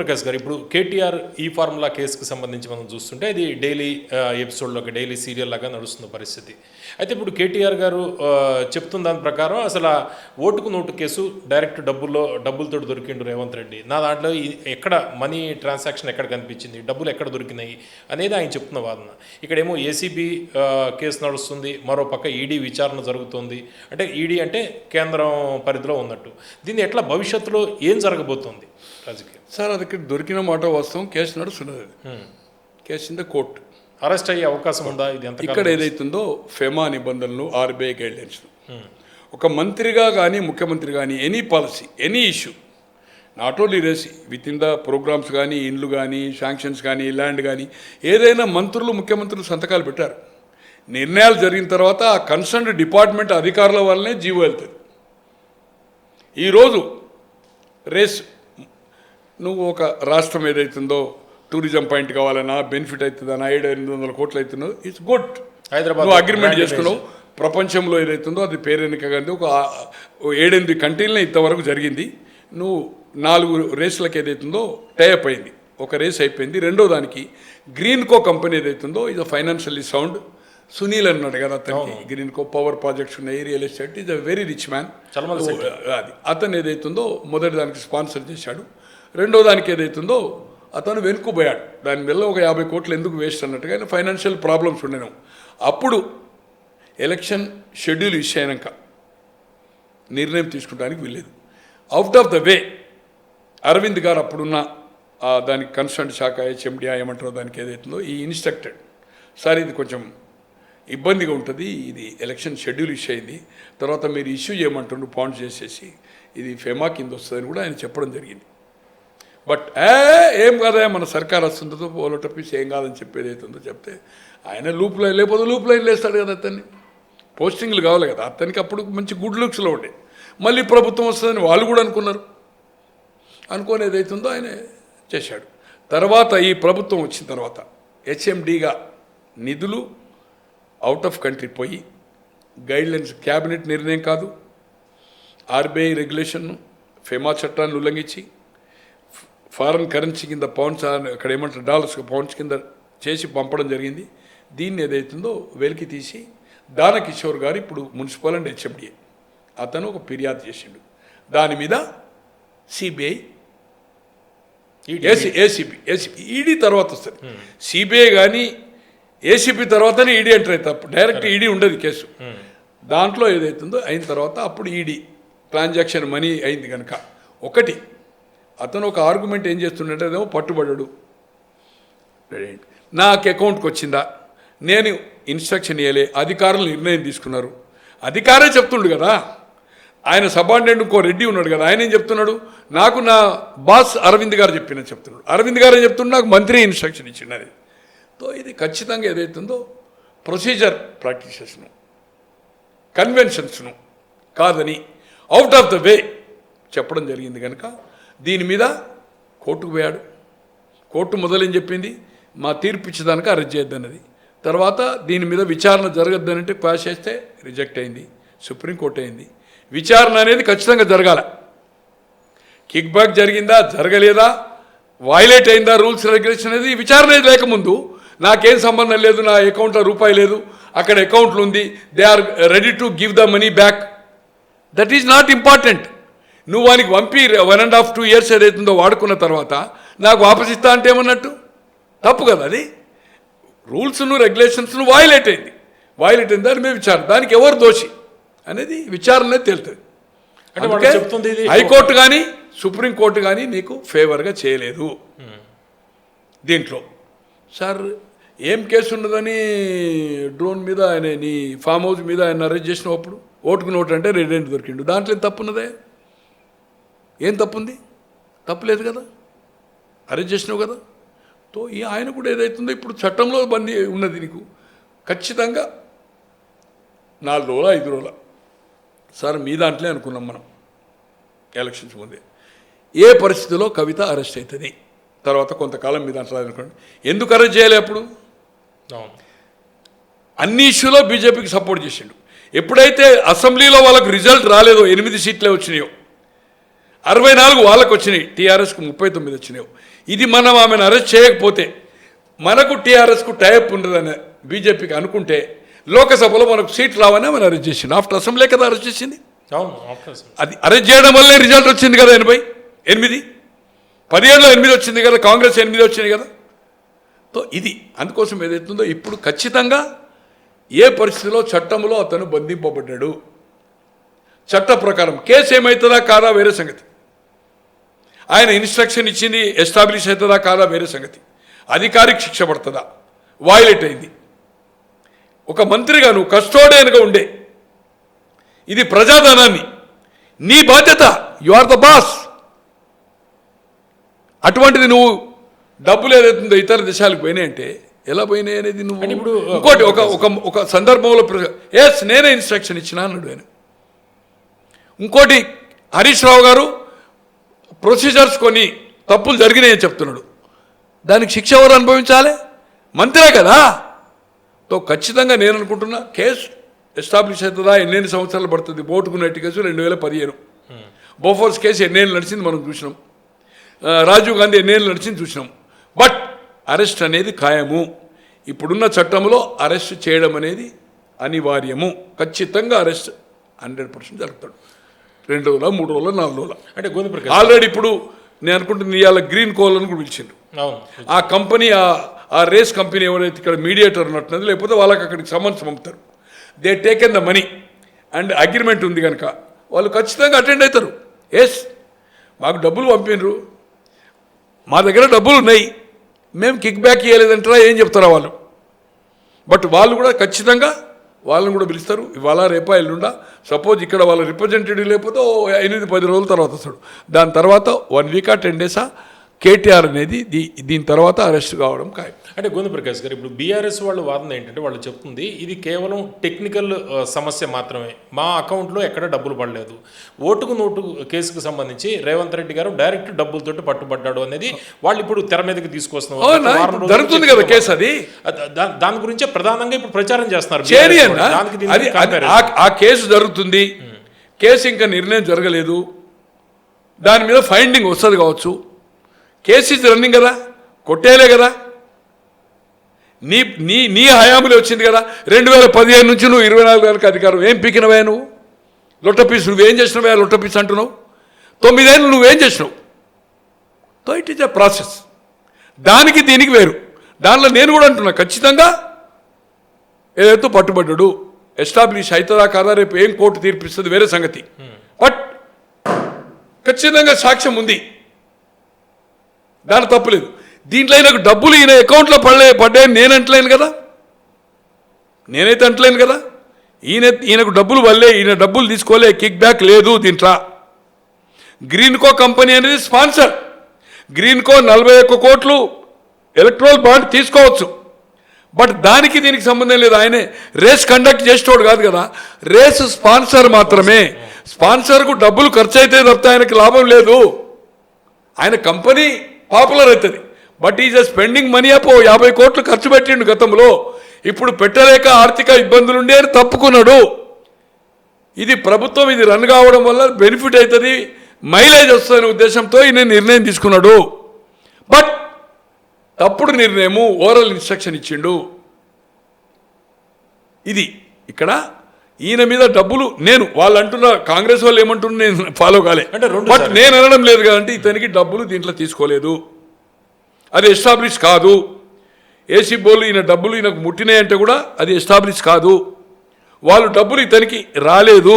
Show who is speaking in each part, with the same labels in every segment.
Speaker 1: ప్రకాష్ గారు ఇప్పుడు కేటీఆర్ ఈ ఫార్ములా కేసుకు సంబంధించి మనం చూస్తుంటే అది డైలీ ఎపిసోడ్లో ఒక డైలీ సీరియల్ లాగా నడుస్తున్న పరిస్థితి. అయితే ఇప్పుడు కేటీఆర్ గారు చెప్తున్న దాని ప్రకారం అసలు ఓటుకు నోటు కేసు డైరెక్ట్ డబ్బుల్లో డబ్బులతో దొరికిండు రేవంత్ రెడ్డి. నా దాంట్లో ఎక్కడ మనీ ట్రాన్సాక్షన్ ఎక్కడ కనిపించింది డబ్బులు ఎక్కడ దొరికినాయి అనేది ఆయన చెప్తున్న వాదన. ఇక్కడేమో ఏసీబీ కేసు నడుస్తుంది మరో పక్క ఈడీ విచారణ జరుగుతుంది. అంటే ఈడీ అంటే కేంద్రం పరిధిలో ఉన్నట్టు. దీన్ని ఎట్లా భవిష్యత్తులో ఏం జరగబోతోంది?
Speaker 2: సార్ అది దొరికిన మాట వాస్తవం. కేసు నడుస్తున్నది case in the court.
Speaker 1: Arrest అయ్యే అవకాశం ఉందా? ఇది ఎంత
Speaker 2: ఇక్కడ ఏదైతుందో ఫెమా నిబంధనలు ఆర్బీఐ గైడ్లైన్స్ ఒక మంత్రిగా కానీ ముఖ్యమంత్రి కానీ any policy any issue not only race with in the programs కానీ ఇండ్లు కానీ శాంక్షన్స్ కానీ ల్యాండ్ కానీ ఏదైనా మంత్రులు ముఖ్యమంత్రులు సంతకాలు పెట్టారు. నిర్ణయాలు జరిగిన తర్వాత ఆ కన్సర్న్ డిపార్ట్మెంట్ అధికారుల వల్లనే జీవో వెళ్తుంది. ఈరోజు రేస్ నువ్వు ఒక రాష్ట్రం ఏదైతుందో టూరిజం పాయింట్ కావాలన్నా బెనిఫిట్ అవుతుందన్నా ఏడు ఎనిమిది వందల కోట్లు అవుతుందో ఇట్స్ గుడ్
Speaker 1: హైదరాబాద్
Speaker 2: నువ్వు అగ్రిమెంట్ చేసుకున్నావు. ప్రపంచంలో ఏదైతుందో అది పేరెన్నిక కానీ ఒక ఏడెనిమిది కంట్రీలనే ఇంతవరకు జరిగింది. నువ్వు నాలుగు రేసులకు ఏదైతుందో టైఅప్ అయింది. ఒక రేస్ అయిపోయింది. రెండో దానికి గ్రీన్ కో కంపెనీ ఏదైతుందో ఇది ఫైనాన్షియల్లీ సౌండ్ సునీల్ అన్నాడు కదా అతనికి. గ్రీన్ కో పవర్ ప్రాజెక్ట్స్ ఉన్నాయి real estate is a very rich man అది. అతను ఏదైతుందో మొదటి దానికి స్పాన్సర్ చేశాడు. రెండో దానికి ఏదైతుందో అతను వెనుక్కుపోయాడు దాని వల్ల ఒక యాభై కోట్లు ఎందుకు వేస్ట్ అన్నట్టుగా ఆయన ఫైనాన్షియల్ ప్రాబ్లమ్స్ ఉండేను అప్పుడు ఎలక్షన్ షెడ్యూల్ ఇష్యూ అయినాక నిర్ణయం తీసుకోవడానికి వెళ్ళలేదు out of the way Arvind గారు అప్పుడున్న దానికి కన్సర్న్ శాఖ హెచ్ఎండియా ఏమంటారో దానికి ఏదైతుందో ఈ ఇన్స్ట్రక్టెడ్. సార్ ఇది కొంచెం ఇబ్బందిగా ఉంటుంది. ఇది ఎలక్షన్ షెడ్యూల్ ఇష్యూ అయింది. తర్వాత మీరు ఇష్యూ చేయమంటుండ్రు పాయింట్ చేసేసి. ఇది ఫెమా కింద వస్తుందని కూడా ఆయన చెప్పడం జరిగింది. బట్ ఏ ఏం కాదా మన సర్కార్ వస్తుంటుందో పోలో టప్పీస్ ఏం కాదని చెప్పేది అవుతుందో చెప్తే ఆయన లూప్ లైన్ లేకపోతే లూప్ లైన్ లేస్తాడు కదా అతన్ని. పోస్టింగ్లు కావాలి కదా అతనికి అప్పుడు మంచి గుడ్ లుక్స్లో ఉండే. మళ్ళీ ప్రభుత్వం వస్తుందని వాళ్ళు కూడా అనుకున్నారు. అనుకోని ఏదైతుందో ఆయన చేశాడు. తర్వాత ఈ ప్రభుత్వం వచ్చిన తర్వాత హెచ్ఎండిగా నిధులు అవుట్ ఆఫ్ కంట్రీ పోయి గైడ్లైన్స్ క్యాబినెట్ నిర్ణయం కాదు ఆర్బీఐ రెగ్యులేషన్ను ఫెమా చట్టాన్ని ఉల్లంఘించి ఫారెన్ కరెన్సీ కింద పౌండ్స్ అక్కడ ఏమంటారు డాలర్స్ పౌండ్స్ కింద చేసి పంపడం జరిగింది. దీన్ని ఏదైతుందో వెలికి తీసి దానకిషోర్ గారు ఇప్పుడు మున్సిపల్ అండ్ హెచ్ఎండిఏ అతను ఒక ఫిర్యాదు చేసిండు. దాని మీద CBI AC ACB ACB ED తర్వాత వస్తుంది. సిబిఐ కానీ ఏసీబీ తర్వాతనే ఈడీ ఎంటర్ అవుతుంది అప్పుడు డైరెక్ట్ ఈడీ ఉండదు కేసు. దాంట్లో ఏదైతుందో అయిన తర్వాత అప్పుడు ఈడీ ట్రాన్సాక్షన్ మనీ అయింది కనుక ఒకటి అతను ఒక ఆర్గ్యుమెంట్ ఏం చేస్తుండే అదేమో పట్టుబడడు నాకు అకౌంట్కి వచ్చిందా? నేను ఇన్స్ట్రక్షన్ ఇవ్వలే అధికారులు నిర్ణయం తీసుకున్నారు. అధికారే చెప్తుండు కదా. ఆయన సబార్డినేట్ ఇంకో రెడ్డి ఉన్నాడు కదా ఆయన ఏం చెప్తున్నాడు? నాకు నా బాస్ అరవింద్ గారు చెప్పిన చెప్తున్నాడు. అరవింద్ గారు ఏం చెప్తున్నాడు నాకు మంత్రి ఇన్స్ట్రక్షన్ ఇచ్చినది తో ఇది ఖచ్చితంగా ఏదైతుందో ప్రొసీజర్ ప్రాక్టీసెస్ను కన్వెన్షన్స్ను కాదని అవుట్ ఆఫ్ ద వే చెప్పడం జరిగింది కనుక దీని మీద కోర్టుకు పోయాడు. కోర్టు మొదలని చెప్పింది? మా తీర్పు ఇచ్చేదానికి అరెస్ట్ చేయొద్దన్నది. తర్వాత దీని మీద విచారణ జరగద్దనంటే పాస్ చేస్తే రిజెక్ట్ అయింది. సుప్రీంకోర్టు అయింది. విచారణ అనేది ఖచ్చితంగా జరగాల. కిక్ బ్యాక్ జరిగిందా? జరగలేదా? వైలేట్ అయిందా? రూల్స్ రెగ్యులేషన్ అనేది విచారణ లేకముందు నాకేం సంబంధం లేదు నా అకౌంట్లో రూపాయి లేదు అక్కడ అకౌంట్లు ఉంది they are ready to give the money back. That is not important. నువ్వు వానికి పంపి one and half two years ఏదైతుందో వాడుకున్న తర్వాత నాకు వాపస్ ఇస్తా అంటే ఏమన్నట్టు? తప్పు కదా అది? రూల్స్ను రెగ్యులేషన్స్ను వాయిలేట్ అయింది. వాయిలేట్ అయింది దాని మీద విచారణ. దానికి ఎవరు దోషి అనేది విచారణనే తేలుతుంది.
Speaker 1: అంటే చెప్తుంది
Speaker 2: హైకోర్టు కానీ సుప్రీంకోర్టు కానీ నీకు ఫేవర్గా చేయలేదు. దీంట్లో. సార్ ఏం కేసు ఉన్నదని డ్రోన్ మీద ఆయన నీ ఫామ్ హౌస్ మీద ఆయన అరెస్ట్ చేసినప్పుడు ఓటుకు నోటు అంటే రెడెంట్ దొరికిండు. దాంట్లో ఏం తప్పు ఉన్నదే? ఏం తప్పుంది? తప్పులేదు కదా? అరెస్ట్ చేసినావు కదా? తో ఈ ఆయన కూడా ఏదైతుందో ఇప్పుడు చట్టంలో బందీ ఉన్నది నీకు. ఖచ్చితంగా నాలుగు రోజుల ఐదు రోజుల. సార్ మీ దాంట్లో అనుకున్నాం మనం. ఎలక్షన్స్ ముందే. ఏ పరిస్థితిలో కవిత అరెస్ట్ అవుతుంది తర్వాత కొంతకాలం మీద అంటలేదు అనుకోండి. ఎందుకు అరెస్ట్ చేయలే అప్పుడు? అన్ని ఇష్యూలో బీజేపీకి సపోర్ట్ చేసిండు. ఎప్పుడైతే అసెంబ్లీలో వాళ్ళకు రిజల్ట్ రాలేదో ఎనిమిది సీట్లే వచ్చినాయో. అరవై నాలుగు వాళ్ళకు వచ్చినాయి టీఆర్ఎస్కు ముప్పై తొమ్మిది వచ్చినాయి. ఇది మనం ఆమెను అరెస్ట్ చేయకపోతే మనకు టీఆర్ఎస్కు టైప్ ఉండదని బీజేపీకి అనుకుంటే లోకసభలో మనకు సీట్ రావని ఆమెను అరెస్ట్ చేసింది. ఆఫ్టర్ అసెంబ్లీ కదా అరెస్ట్ చేసింది. అది అరెస్ట్ చేయడం వల్లే రిజల్ట్ వచ్చింది కదా ఎనభై ఎనిమిది? పదిహేడులో ఎనిమిది వచ్చింది కదా కాంగ్రెస్ ఎనిమిది వచ్చింది కదా. సో ఇది అందుకోసం ఏదైతుందో ఇప్పుడు ఖచ్చితంగా ఏ పరిస్థితిలో చట్టంలో అతను బంధింపబడ్డాడు? చట్ట ప్రకారం కేసు ఏమవుతుందా కాదా వేరే సంగతి. ఆయన ఇన్స్ట్రక్షన్ ఇచ్చింది ఎస్టాబ్లిష్ అవుతుందా కాదా వేరే సంగతి. అధికారిక శిక్ష పడుతుందా? వాయిలేట్ అయింది. ఒక మంత్రిగా నువ్వు కస్టోడియన్గా ఉండే. ఇది ప్రజాధనాన్ని. నీ బాధ్యత యు ఆర్ ద బాస్ అటువంటిది నువ్వు డబ్బులు ఏదైతుందో ఇతర దేశాలకు పోయినాయంటే ఎలా పోయినాయి అనేది నువ్వు
Speaker 1: ఇప్పుడు,
Speaker 2: ఇంకోటి ఒక ఒక ఒక సందర్భంలో ఎస్ నేనే ఇన్స్ట్రక్షన్ ఇచ్చిన అన్నాడు ఆయన. ఇంకోటి హరీష్ రావు గారు ప్రొసీజర్స్ కొన్ని తప్పులు జరిగినాయని చెప్తున్నాడు. దానికి శిక్ష ఎవరు అనుభవించాలి? మంత్రే కదా. తో ఖచ్చితంగా నేను అనుకుంటున్నా కేసు ఎస్టాబ్లిష్ అవుతుందా ఎన్నెన్ని సంవత్సరాలు పడుతుంది? ఓటుకున్నట్టు కేసు రెండు వేల పదిహేను. బోఫోర్స్ కేసు ఎన్నేళ్ళు నడిచింది మనం చూసినాం. రాజీవ్ గాంధీ ఎన్నేళ్ళు నడిచింది చూసినాం. బట్ అరెస్ట్ అనేది ఖాయము. ఇప్పుడున్న చట్టంలో అరెస్ట్ చేయడం అనేది అనివార్యము. ఖచ్చితంగా అరెస్ట్ హండ్రెడ్ పర్సెంట్ జరుగుతాడు. రెండు రోజుల మూడు రోజుల నాలుగు రోజుల.
Speaker 1: అంటే గోధుమ
Speaker 2: ఆల్రెడీ ఇప్పుడు నేను అనుకుంటుంది ఇవాళ గ్రీన్ కోల్ అని కూడా పిలిచిండు. ఆ కంపెనీ ఆ- ఆ రేస్ కంపెనీ ఎవరైతే ఇక్కడ మీడియేటర్ ఉన్నట్టున్నది లేకపోతే వాళ్ళకి అక్కడికి సమన్స్ పంపుతారు. They taken the money and agreement ఉంది కనుక వాళ్ళు ఖచ్చితంగా అటెండ్ అవుతారు. ఎస్ మాకు డబ్బులు పంపినరు. మా దగ్గర డబ్బులు ఉన్నాయి. మేము కిక్ బ్యాక్ ఇవ్వలేదంటారా ఏం చెప్తారా వాళ్ళు? బట్ వాళ్ళు కూడా ఖచ్చితంగా వాళ్ళని కూడా పిలుస్తారు. ఇవాళ రేపా ఎల్లుండా. సపోజ్ ఇక్కడ వాళ్ళ రిప్రజెంటేటివ్ లేకపోతే ఎనిమిది పది రోజుల తర్వాత వస్తాడు. దాని తర్వాత వన్ వీకా టెన్ డేసా? కేటీఆర్ అనేది దీ దీని తర్వాత అరెస్ట్ కావడం ఖాయం.
Speaker 1: అంటే గోవింద ప్రకాష్ గారు ఇప్పుడు బీఆర్ఎస్ వాళ్ళు వాదన ఏంటంటే వాళ్ళు చెప్తుంది ఇది కేవలం టెక్నికల్ సమస్య మాత్రమే. మా అకౌంట్లో ఎక్కడ డబ్బులు పడలేదు. ఓటుకు నోటు కేసుకు సంబంధించి రేవంత్ రెడ్డి గారు డైరెక్ట్ డబ్బులతోటి పట్టుబడ్డాడు అనేది వాళ్ళు ఇప్పుడు తెర మీదకి తీసుకొస్తున్నారు
Speaker 2: జరుగుతుంది కదా కేసు అది?
Speaker 1: దాని గురించే ప్రధానంగా ఇప్పుడు ప్రచారం చేస్తున్నారు
Speaker 2: ఆ కేసు జరుగుతుంది. కేసు ఇంకా నిర్ణయం జరగలేదు. దాని మీద ఫైండింగ్ వస్తుంది కావచ్చు. కేసు ఇస్ రన్నింగ్ కదా కొట్టేయలే కదా. నీ నీ నీ హయాములే వచ్చింది కదా. రెండు వేల పదిహేను నుంచి నువ్వు ఇరవై నాలుగు వేలకు అధికారం. ఏం పీకినవా నువ్వు? లొట్టపీస్ నువ్వేం చేసినవా లొట్టపీస్ అంటున్నావు? తొమ్మిదేళ్ళు నువ్వేం చేసినావు? So it is a process దానికి దీనికి వేరు. దానిలో నేను కూడా అంటున్నా ఖచ్చితంగా ఏదైతే పట్టుబడ్డాడు ఎస్టాబ్లిష్ అవుతుందా కాదా రేపు ఏం కోర్టు తీర్పిస్తుంది వేరే సంగతి. బట్ ఖచ్చితంగా సాక్ష్యం ఉంది. దాని తప్పులేదు. దీంట్లో ఈయనకు డబ్బులు ఈయన అకౌంట్లో పడలే పడ్డాయని నేను అంటలేను కదా? నేనైతే అంటలేను కదా? ఈయన ఈయనకు డబ్బులు వల్లే ఈయన డబ్బులు తీసుకోలే కిక్ బ్యాక్ లేదు దీంట్లో. గ్రీన్కో కంపెనీ అనేది స్పాన్సర్ గ్రీన్కో నలభై ఒక్క కోట్లు ఎలక్ట్రోల్ బాండ్ తీసుకోవచ్చు. బట్ దానికి దీనికి సంబంధం లేదు. ఆయనే రేస్ కండక్ట్ చేసేటోడు కాదు కదా? రేస్ స్పాన్సర్ మాత్రమే. స్పాన్సర్కు డబ్బులు ఖర్చు అయితే తప్ప ఆయనకి లాభం లేదు. ఆయన కంపెనీ పాపులర్ అవుతుంది. బట్ ఈజ్ స్పెండింగ్ మనీ అపో యాభై కోట్లు ఖర్చు పెట్టిండు గతంలో. ఇప్పుడు పెట్టలేక ఆర్థిక ఇబ్బందులుండే అని తప్పుకున్నాడు. ఇది ప్రభుత్వం ఇది రన్ కావడం వల్ల బెనిఫిట్ అవుతుంది మైలేజ్ వస్తుందనే ఉద్దేశంతో ఈయన నిర్ణయం తీసుకున్నాడు. బట్ తప్పుడు నిర్ణయము ఓరల్ ఇన్స్ట్రక్షన్ ఇచ్చిండు. ఇది ఇక్కడ ఈయన మీద డబ్బులు నేను వాళ్ళు అంటున్నారు కాంగ్రెస్ వాళ్ళు ఏమంటున్నారు నేను ఫాలో కాలే.
Speaker 1: అంటే
Speaker 2: బట్. నేను అనడం లేదు కదంటే ఇతనికి డబ్బులు దీంట్లో తీసుకోలేదు. అది ఎస్టాబ్లిష్ కాదు. ఏసీ బోలు ఈయన డబ్బులు ఈయనకు ముట్టినాయంటే కూడా అది ఎస్టాబ్లిష్ కాదు. వాళ్ళు డబ్బులు ఇతనికి రాలేదు.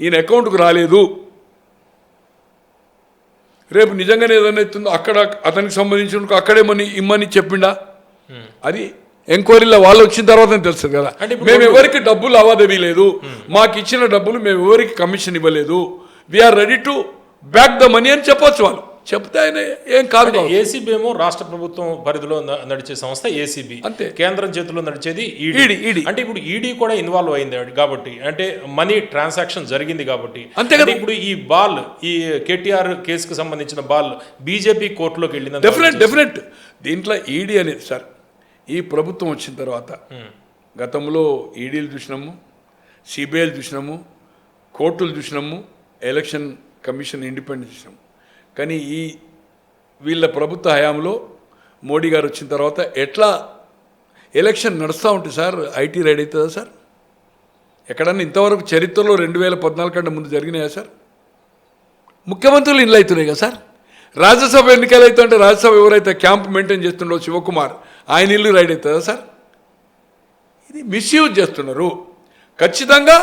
Speaker 2: ఈయన అకౌంట్కు రాలేదు. రేపు నిజంగానే ఏదైనా అవుతుందో అక్కడ అతనికి సంబంధించిన అక్కడే మని ఇమ్మని చెప్పిండా? అది ఎంక్వైరీలో వాళ్ళు వచ్చిన తర్వాత తెలుస్తుంది కదా. మేము ఎవరికి డబ్బులు లావాదేవీ లేదు మాకు ఇచ్చిన డబ్బులు మేము ఎవరికి కమిషన్ ఇవ్వలేదు. We are ready to back the money అని చెప్పొచ్చు వాళ్ళు. చెప్తే ఆయన ఏం కాదు.
Speaker 1: ఏసీబీ ఏమో రాష్ట్ర ప్రభుత్వం పరిధిలో నడిచే సంస్థ ఏసీబీ
Speaker 2: అంతే.
Speaker 1: కేంద్రం చేతిలో నడిచేది
Speaker 2: ఈడీ,
Speaker 1: ఈడీ
Speaker 2: ఈడీ.
Speaker 1: అంటే ఇప్పుడు ఈడీ కూడా ఇన్వాల్వ్ అయింది కాబట్టి అంటే మనీ ట్రాన్సాక్షన్ జరిగింది కాబట్టి.
Speaker 2: అంతే కదా.
Speaker 1: ఇప్పుడు ఈ బాల్ ఈ కేటీఆర్ కేసుకు సంబంధించిన బాల్ బీజేపీ కోర్టులోకి వెళ్ళింది
Speaker 2: డెఫినెట్ డెఫినెట్ దీంట్లో ఈడీ అనేది సార్ ఈ ప్రభుత్వం వచ్చిన తర్వాత గతంలో ఈడీలు చూసినాము సిబిఐలు చూసినాము కోర్టులు చూసినాము ఎలక్షన్ కమిషన్ ఇండిపెండెంట్ చూసినాము. కానీ ఈ వీళ్ళ ప్రభుత్వ హయాంలో మోడీ గారు వచ్చిన తర్వాత ఎట్లా ఎలక్షన్ నడుస్తూ ఉంటుంది సార్ ఐటీ రైడ్ అవుతుందా సార్? ఎక్కడన్నా ఇంతవరకు చరిత్రలో రెండు వేల పద్నాలుగు కంటే ముందు జరిగినాయా సార్? ముఖ్యమంత్రులు ఇండ్లు అవుతున్నాయి కదా సార్? రాజ్యసభ ఎన్నికలు అవుతుంటే రాజ్యసభ ఎవరైతే క్యాంప్ మెయింటైన్ చేస్తుండో శివకుమార్ ఆయన ఇల్లు రైడ్ అవుతుందా సార్? ఇది మిస్యూజ్ చేస్తున్నారు. ఖచ్చితంగా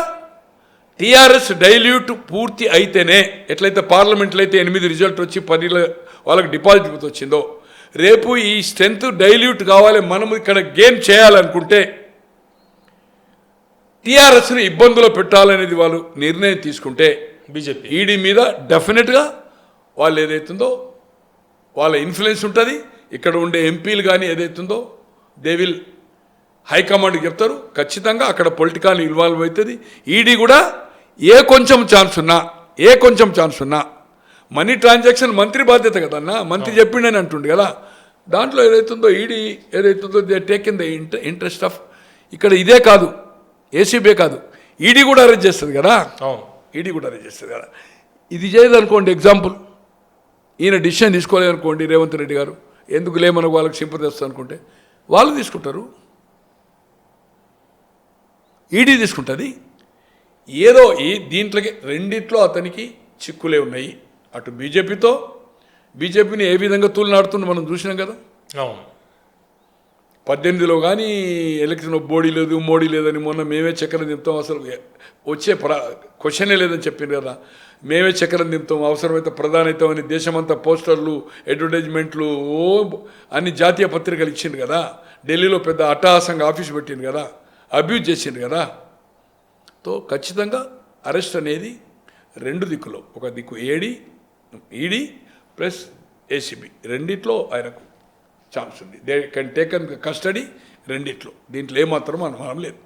Speaker 2: టీఆర్ఎస్ డైల్యూట్ పూర్తి అయితేనే ఎట్లయితే పార్లమెంట్లో అయితే ఎనిమిది రిజల్ట్ వచ్చి పదిలో వాళ్ళకి డిపాజిట్ వచ్చిందో రేపు ఈ స్ట్రెంత్ డైల్యూట్ కావాలి మనం ఇక్కడ గేమ్ చేయాలనుకుంటే టీఆర్ఎస్ని ఇబ్బందులు పెట్టాలనేది వాళ్ళు నిర్ణయం తీసుకుంటే
Speaker 1: బీజేపీ.
Speaker 2: ఈడీ మీద డెఫినెట్గా వాళ్ళు ఏదైతుందో వాళ్ళ ఇన్ఫ్లుయెన్స్ ఉంటుంది. ఇక్కడ ఉండే ఎంపీలు కానీ ఏదైతుందో దే విల్ హైకమాండ్కి చెప్తారు. ఖచ్చితంగా అక్కడ పొలిటికల్ ఇన్వాల్వ్ అవుతుంది. ఈడీ కూడా ఏ కొంచెం ఛాన్స్ ఉన్నా ఏ కొంచెం ఛాన్స్ ఉన్నా మనీ ట్రాన్సాక్షన్ మంత్రి బాధ్యత కదన్నా మంత్రి చెప్పిండని అంటుండు కదా. దాంట్లో ఏదైతుందో ఈడీ ఏదైతుందో they take in the interest of ఇక్కడ ఇదే కాదు ఏసీబీ కాదు. ఈడీ కూడా అరెస్ట్ చేస్తుంది కదా. ఈడీ కూడా అరెస్ట్ చేస్తుంది కదా. ఇది చేయదనుకోండి ఎగ్జాంపుల్ ఈయన డిసిషన్ తీసుకోలేదనుకోండి రేవంత్ రెడ్డి గారు. ఎందుకు లేమనకు వాళ్ళకి వస్తుంది అనుకుంటే వాళ్ళు తీసుకుంటారు. ఈడీ తీసుకుంటుంది. ఏదో ఈ దీంట్లోకి రెండిట్లో అతనికి చిక్కులే ఉన్నాయి. అటు బీజేపీతో బీజేపీని ఏ విధంగా తూలినాడుతుందో మనం చూసినాం కదా.
Speaker 1: అవును.
Speaker 2: పద్దెనిమిదిలో కానీ ఎలక్షన్ బోడీ లేదు మోడీ లేదని మొన్న మేమే చక్రం దింపుతాం అసలు వచ్చే ప్ర క్వశ్చనే లేదని చెప్పింది కదా. మేమే చక్రం దింపుతాం అవసరమైతే ప్రధానితం అని దేశమంతా పోస్టర్లు అడ్వర్టైజ్మెంట్లు అన్ని జాతీయ పత్రికలు ఇచ్చింది కదా. ఢిల్లీలో పెద్ద అట్టహాసంగా ఆఫీస్ పెట్టింది కదా. అబ్యూజ్ చేసింది కదా. తో ఖచ్చితంగా అరెస్ట్ అనేది రెండు దిక్కులో ఒక దిక్కు ఏడి ఈడీ ప్లస్ ఏసీబీ రెండిట్లో ఆయనకు ఛాన్స్ ఉంది. దే కెన్ టేకన్ కస్టడీ రెండిట్లో. దీంట్లో ఏమాత్రం అనుమానం లేదు.